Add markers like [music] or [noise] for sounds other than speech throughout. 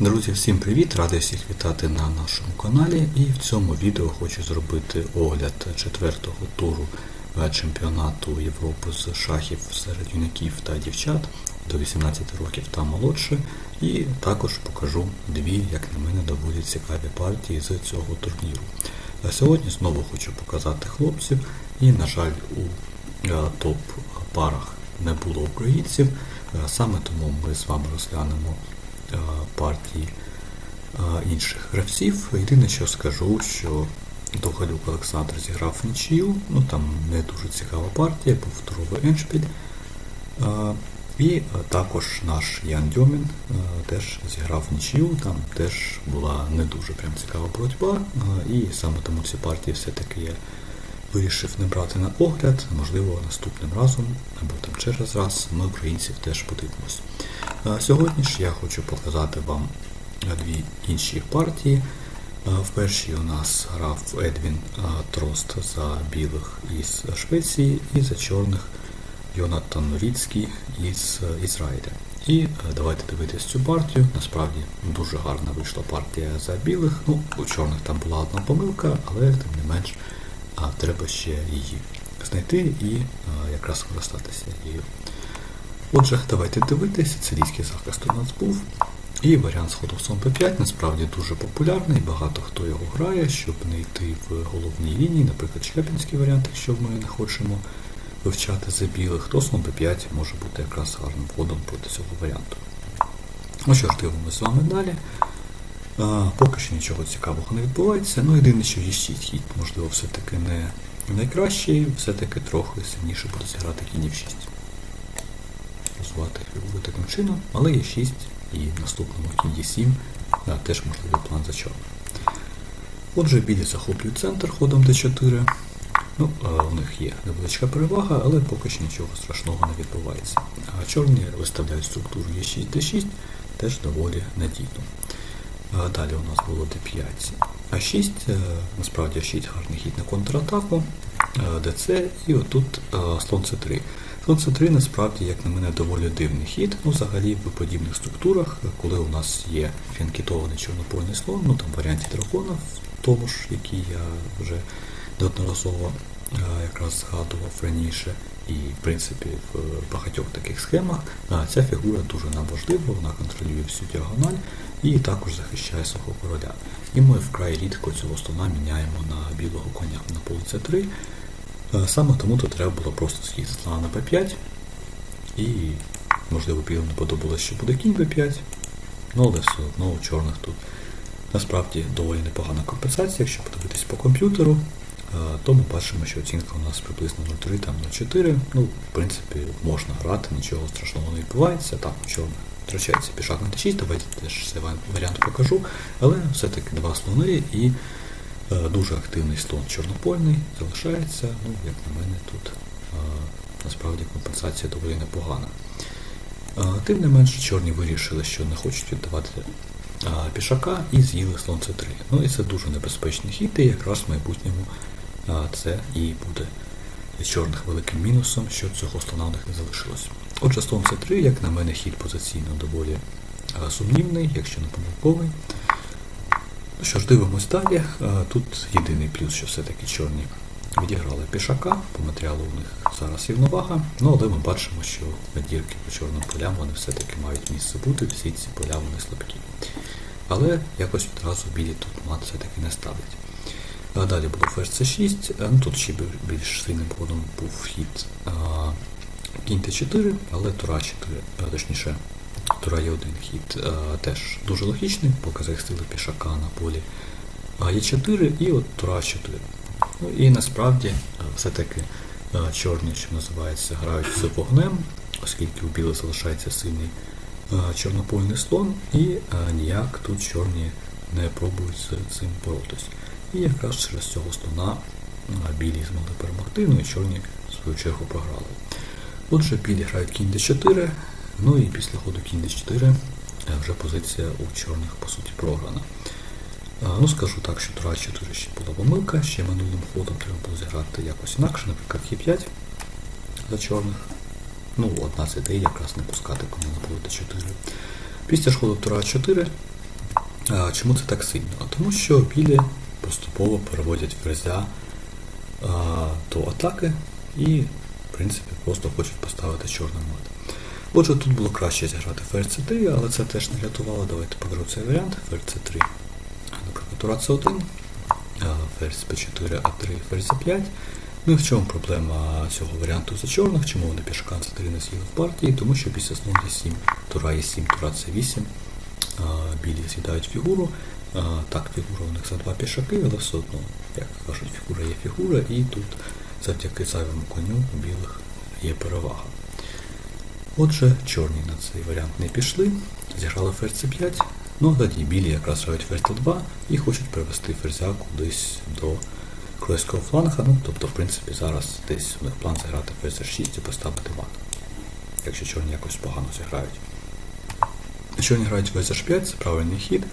Друзі, всім привіт! Радий всіх вітати на нашому каналі. І в цьому відео хочу зробити огляд четвертого туру е, чемпіонату Європи з шахів серед юнаків та дівчат до 18 років та молодше. І також покажу дві, як на мене, доволі цікаві партії з цього турніру. А Сьогодні знову хочу показати хлопців, і, на жаль, у е, топ-парах не було українців. Е, Саме тому ми з вами розглянемо е, партії е, інших гравців. Єдине, що скажу, що Довгалюк Олександр зіграв нічию, ну там не дуже цікава партія, був второвий еншпіль. Е, І також наш Ян Дьомін теж зіграв нічию, там теж була не дуже прям цікава боротьба, і саме тому ці партії все-таки я вирішив не брати на огляд, можливо, наступним разом або там через раз ми українців теж подивимось. Е, Сьогодні ж я хочу показати вам е, дві інші партії. Е, В першій у нас грав Едвін е, Трост за білих із Швеції і за чорних Йонатан Норіцький із е, Ізраїля. І е, давайте дивитись цю партію. Насправді дуже гарна вийшла партія за білих. Ну, у чорних там була одна помилка, але тим не менш треба ще її знайти і якраз скористатися її. Отже, давайте дивитися, сицилійський захист у нас був. І варіант з ходом сон P5 насправді дуже популярний, багато хто його грає, щоб не йти в головній лінії, наприклад, Чепінський варіант, якщо ми не хочемо вивчати за білих, то слон P5 може бути якраз гарним входом проти цього варіанту. Ну що ж, дивимося з вами далі. А, поки що нічого цікавого не відбувається. Ну, єдине, що є 6 хід, можливо, все-таки не найкращий, все-таки трохи сильніше буде зіграти кінь в 6. Фігуру таким чином, але є 6 і в наступному кінь d7 а, теж можливий план за чорним. Отже, білі захоплюють центр ходом d4. Ну, у них є невеличка перевага, але поки що нічого страшного не відбувається. А чорні виставляють структуру e6 d6, теж доволі надійно. Далі у нас було d5, а6, е, насправді а6 гарний хід на контратаку, е, dc і отут е, слон c3. Слон c3 насправді, як на мене, доволі дивний хід. Ну, взагалі в подібних структурах, коли у нас є фінкітований чорнопольний слон, ну там варіанті дракона, в тому ж, який я вже неодноразово е, якраз згадував раніше, і в принципі в багатьох таких схемах ця фігура дуже нам важлива, вона контролює всю діагональ і також захищає свого короля. І ми вкрай рідко цього слона міняємо на білого коня на поле С3. Е, Саме тому тут треба було просто схід слона на П5. І, можливо, не подобалося, що буде кінь Б5. Ну, але все одно у чорних тут насправді доволі непогана компенсація, якщо подивитись по комп'ютеру. Е, то ми бачимо, що оцінка у нас приблизно 0,3, там 0,4. Ну, в принципі, можна грати, нічого страшного не відбувається. Так, чорно втрачається пішак на d6, давайте теж цей варіант покажу. Але все-таки два слони і е, дуже активний слон чорнопольний залишається. Ну, як на мене, тут е, насправді компенсація доволі непогана. Е, Тим не менше, чорні вирішили, що не хочуть віддавати е, пішака і з'їли слон c3. Ну і це дуже небезпечний хід, і якраз в майбутньому е, це і буде чорних великим мінусом, що цього слона у них не залишилось. Отже, слон c3, як на мене, хід позиційно доволі е, сумнівний, якщо не помилковий. Що ж, дивимось далі. Е, Тут єдиний плюс, що все-таки чорні відіграли пішака, по матеріалу у них зараз рівновага, ну але ми бачимо, що надірки по чорним полям вони все-таки мають місце бути, всі ці поля вони слабкі. Але якось відразу білі тут мат все-таки не ставлять. А Далі було ферзь c6, ну, тут ще більш сильним ходом був хід а, кінь t4, але тура 4, точніше, тура є один хід а, теж дуже логічний, поки захистили пішака на полі А4 і от тура 4. Ну і насправді все-таки а, чорні, що називається, грають з вогнем, оскільки у білих залишається сильний а, чорнопольний слон, і ніяк тут чорні не пробують з цим боротись. І якраз через цього слона білі змогли перемогти, ну і чорні в свою чергу програли. Отже, білі грають кінь d4, ну і після ходу кінь d4 е, вже позиція у чорних по суті програна. Ну, скажу так, що тура 4 ще була помилка, ще минулим ходом треба було зіграти якось інакше, наприклад, Е5 за чорних. Ну, одна з ідей якраз не пускати коня на поле d4. Після ж ходу тура 4 А, чому це так сильно? Тому що білі поступово переводять ферзя до атаки і, в принципі, просто хочуть поставити чорний мат. Отже, тут було краще зіграти ферзь c3, але це теж не рятувало. Давайте покажу цей варіант. Ферзь c3, наприклад, тура c1, а, ферзь b4, a3, ферзь c5. Ну і в чому проблема цього варіанту за чорних? Чому вони пішака c3 не з'їли в партії? Тому що після слон d7, тура e7, тура c8, білі з'їдають фігуру. Так, фігура у них за два пішаки, але все одно, як кажуть, фігура є фігура, і тут завдяки зайвому коню у білих є перевага. Отже, чорні на цей варіант не пішли, зіграли ферзь c5, ну а тоді білі якраз грають ферзь d2 і хочуть привести ферзя кудись до кройського фланга, ну тобто, в принципі, зараз десь у них план зіграти ферзь 6 і поставити мат, якщо чорні якось погано зіграють. Чорні грають ферзь h5, це правильний хід,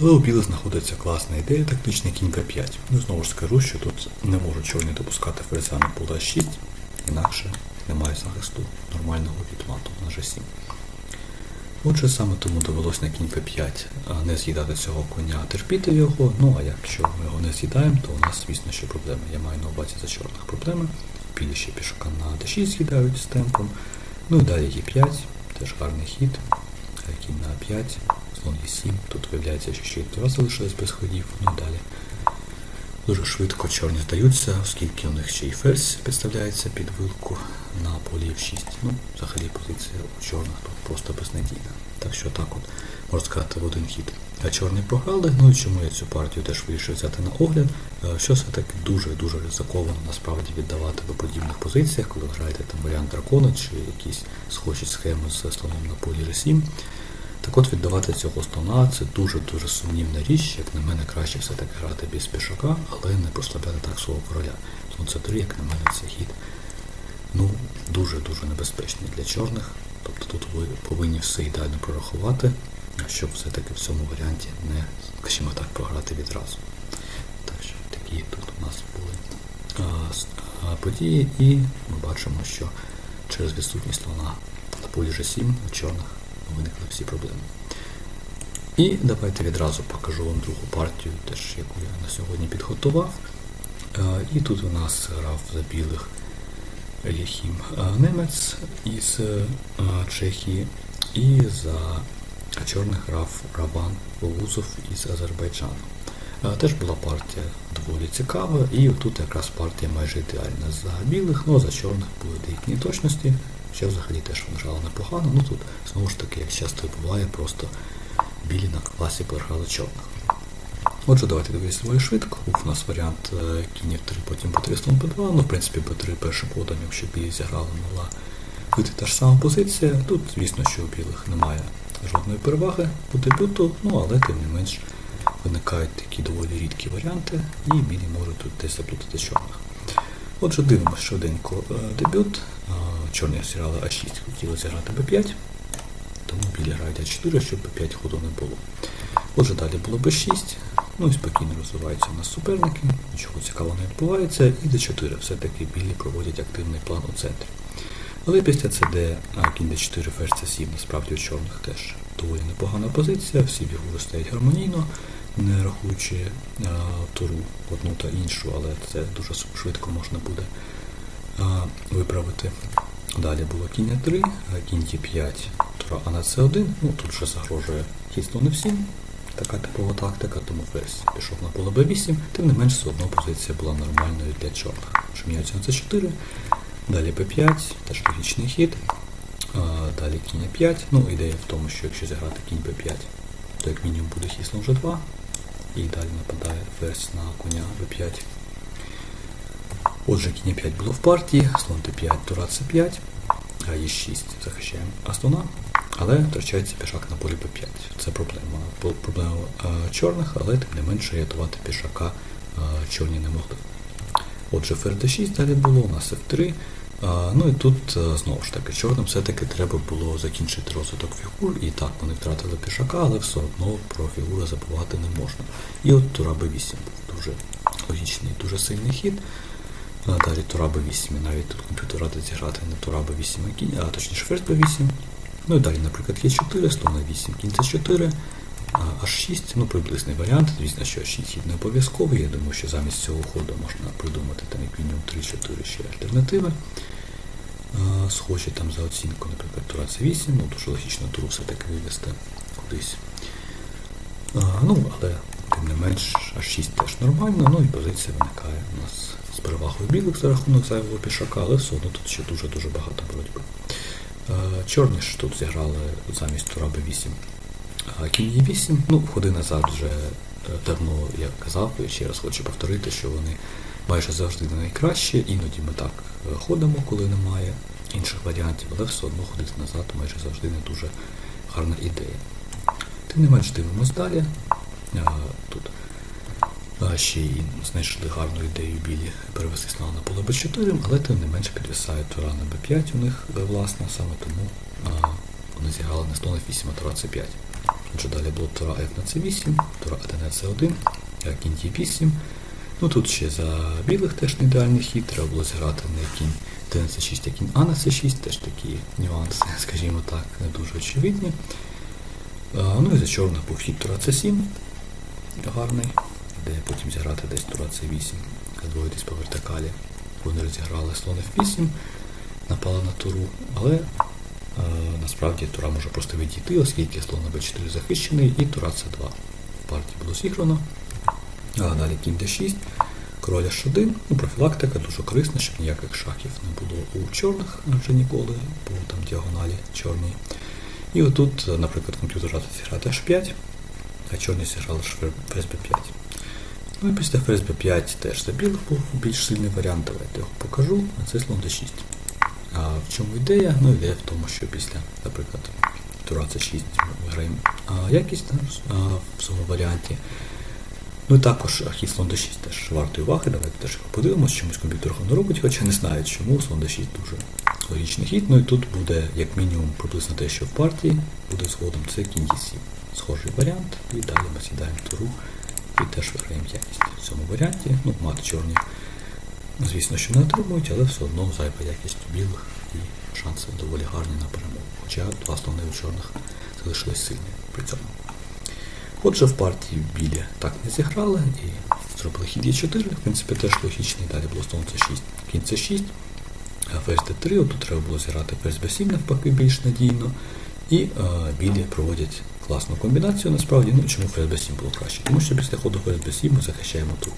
але у білих знаходиться класна ідея, тактичний кінь b5. Ну знову ж скажу, що тут не можуть чорні допускати ферзя на поле 6, інакше немає захисту нормального від мату на g7. Отже, саме тому довелось на кінь p5 не з'їдати цього коня, а терпіти його. Ну а якщо ми його не з'їдаємо, то у нас, звісно, що проблеми. Я маю на увазі за чорних проблеми. Білі ще пішака на d6 з'їдають з темпом. Ну і далі e5, теж гарний хід. Е, Кінь на a5, слон e7. Тут виявляється, що ще й тура залишилась без ходів. Ну і далі. Дуже швидко чорні здаються, оскільки у них ще й ферзь підставляється під вилку на полі F6. Ну, взагалі позиція у чорних тут просто безнадійна. Так що так от можна сказати в один хід. А чорні програли, ну і чому я цю партію теж вирішив взяти на огляд, Е, що все-таки дуже-дуже ризиковано насправді віддавати в подібних позиціях, коли граєте там варіант дракона чи якісь схожі схеми з слоном на полі G7. Так от віддавати цього слона це дуже-дуже сумнівна річ, як на мене краще все-таки грати без пішака, але не прослабляти так свого короля. Слон це 3, як на мене, це хід ну, дуже-дуже небезпечний для чорних. Тобто тут ви повинні все ідеально прорахувати, щоб все-таки в цьому варіанті не, скажімо так, програти відразу. Так що такі тут у нас були а, події, і ми бачимо, що через відсутність слона на полі G7 у чорних виникли всі проблеми. І давайте відразу покажу вам другу партію, теж яку я на сьогодні підготував. І тут у нас грав за білих Єхім е, Немець із е, Чехії, і за чорних грав Раван Волузов із Азербайджану. Е, Теж була партія доволі цікава, і тут якраз партія майже ідеальна за білих, ну а за чорних були деякі неточності. Ще взагалі теж грали непогано. Ну тут знову ж таки, як часто буває, просто білі на класі програли чорних. Отже, давайте дивитися доволі швидко. У нас варіант е, кінь 3, потім b3, слон b2. Ну, в принципі, b3 першим ходом, якщо білі зіграли, могла вийти та ж сама позиція. Тут, звісно, що у білих немає жодної переваги по дебюту, ну але тим не менш виникають такі доволі рідкі варіанти, і білі можуть тут десь заплутати чорних. Отже, дивимося швиденько е, дебют. Е, Чорні зіграли А6, хотіли зіграти Б5, тому білі грають А4, щоб Б5 ходу не було. Отже, далі було Б6, ну і спокійно розвиваються у нас суперники, нічого цікавого не відбувається, і Д4. Все-таки білі проводять активний план у центрі. Але після а, кінь Д4, ферзь С7, насправді у чорних теж доволі непогана позиція, всі фігури стоять гармонійно, не рахуючи а, туру одну та іншу, але це дуже швидко можна буде а, виправити. Далі було кінь 3, кінь Д5, тура А на С1, ну тут вже загрожує хід слон F7, така типова тактика, тому ферзь пішов на поле Б8, тим не менш все одно позиція була нормальною для чорних. Шміються на С4, далі Б5, теж логічний хід, далі кінь А5, ну ідея в тому, що якщо зіграти кінь Б5, то як мінімум буде хід слон G2, і далі нападає ферзь на коня Б5. Отже, кінь 5 було в партії, слон Т5, тура С5, а Е6 захищаємо Астона, але втрачається пішак на полі Б5. Це проблема. Проблема е, чорних, але тим не менше рятувати пішака е, чорні не могли. Отже, ферзь D6 далі було, у нас F3. Ну і тут е, знову ж таки чорним все-таки треба було закінчити розвиток фігур. І так, вони втратили пішака, але все одно про фігури забувати не можна. І от Тура Б8 був дуже логічний, дуже сильний хід. Далі Тура Б8, і навіть тут комп'ютер радить зіграти не Тура Б8, а а точніше ферзь Б8. Ну і далі, наприклад, Є4, слон на 8, кінь С4, А, H6, ну приблизний варіант. Звісно, що H6 хід не обов'язковий. Я думаю, що замість цього ходу можна придумати там як мінімум 3-4 ще альтернативи. Схожі там за оцінку, наприклад, тура C8, ну дуже логічно туру все-таки вивести кудись. Ну, але тим не менш, H6 теж нормально, ну і позиція виникає у нас з перевагою білих за рахунок зайвого пішака, але все одно тут ще дуже-дуже багато боротьби. Е, Чорні ж тут зіграли замість тура Б8 а кінь Е8, ну, ходи назад вже е, давно я казав, і ще раз хочу повторити, що вони майже завжди не найкращі, іноді ми так е, ходимо, коли немає інших варіантів, але все одно ходити назад майже завжди не дуже гарна ідея. Тим не менш дивимось далі. Тут а, ще й знайшли гарну ідею білі перевести слона на поле Б4, але тим не менш підвисає тура на Б5 у них е, власне, саме тому а, вони зіграли не слон F8, а тура C5. Отже, далі було тура F на C8, тура А на C1, а кінь D8. Ну тут ще за білих теж не ідеальний хід, треба було зіграти не кінь Д на C6, а кінь А на C6, теж такі нюанси, [laughs] скажімо так, не дуже очевидні. А, Ну і за чорних був хід тура С7 гарний, де потім зіграти десь тура С8, здвоїтись по вертикалі. Вони розіграли слон F8, напали на туру, але е, насправді тура може просто відійти, оскільки слон на B4 захищений і тура С2 в партії було зіграно. А далі кінь D6, король H1, ну, профілактика дуже корисна, щоб ніяких шахів не було у чорних вже ніколи, бо там діагоналі чорній. І отут, наприклад, комп'ютер зіграти H5, а чорні зіграли ферзь B5. Ну і після ферзь B5 теж за білих був більш сильний варіант, давайте його покажу, це слон D6. А в чому ідея? Ну ідея в тому, що після, наприклад, тура C6 ми виграємо якість а, в цьому варіанті. Ну і також хід слон D6 теж вартої уваги, давайте теж його подивимося, чомусь комп'ютер не робить, хоча не знаю чому, слон D6 дуже логічний хід. Ну і тут буде як мінімум приблизно те, що в партії буде згодом, це кінь D7. Схожий варіант, і далі ми сідаємо туру і теж виграємо якість в цьому варіанті. Ну, мати чорні, звісно, що не отримують, але все одно зайва якість білих і шанси доволі гарні на перемогу. Хоча два слони у чорних залишились сильні при цьому. Отже, в партії білі так не зіграли і зробили хід Е4, в принципі, теж логічний. Далі було слон С6, кінь С6, ферзь Д3, тут треба було зіграти ферзь Б7 навпаки більш надійно. І е, білі проводять класну комбінацію, насправді, ну чому ферзь Б7 було краще? Тому що після ходу ферзь Б7 ми захищаємо тур,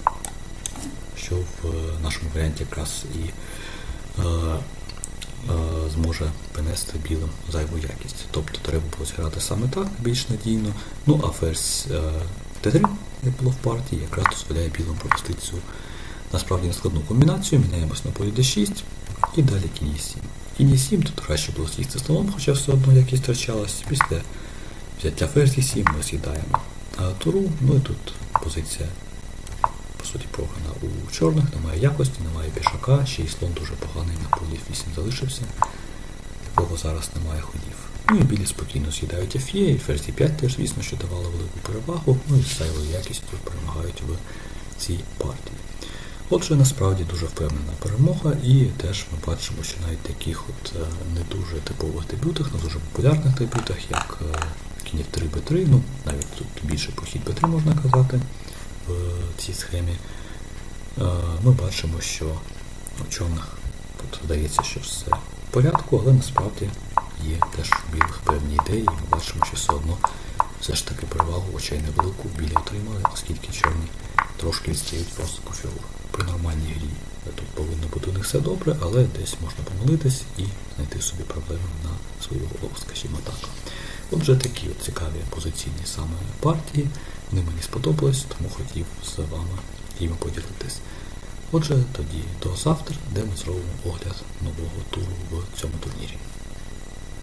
що в е, нашому варіанті якраз і е, е, зможе принести білим зайву якість. Тобто треба було зіграти саме так, більш надійно. Ну а ферзь е, Т3, як було в партії, якраз дозволяє білим пропустити цю насправді нескладну комбінацію, міняємось на полі D6 і далі кінь Е7. Кінь Е7 тут краще було з'їсти столом, хоча все одно якість втрачалась. Після взяття ферзь Е7 ми з'їдаємо туру, ну і тут позиція по суті програна у чорних, немає якості, немає пішака, ще й слон дуже поганий на полі 8 залишився, якого зараз немає ходів. Ну і білі спокійно з'їдають Ф'є, і ферзь 5 теж, звісно, що давало велику перевагу, ну і з якістю перемагають в цій партії. Отже, насправді дуже впевнена перемога, і теж ми бачимо, що навіть таких от е, не дуже типових дебютах, не дуже популярних дебютах, як е, 3 Б3, ну навіть тут більше похід Б3 можна казати в цій схемі, е, ми бачимо, що у чорних тут здається, що все в порядку, але насправді є теж у білих певні ідеї, і ми бачимо, що все одно все ж таки перевагу очей невелику білі отримали, оскільки чорні трошки відстають просто фігур. При нормальній грі тут повинно бути у них все добре, але десь можна помилитись і знайти собі проблеми на свою голову, скажімо так. Отже, такі от цікаві позиційні саме партії. Вони мені сподобались, тому хотів з вами їми поділитись. Отже, тоді до завтра, де ми зробимо огляд нового туру в цьому турнірі.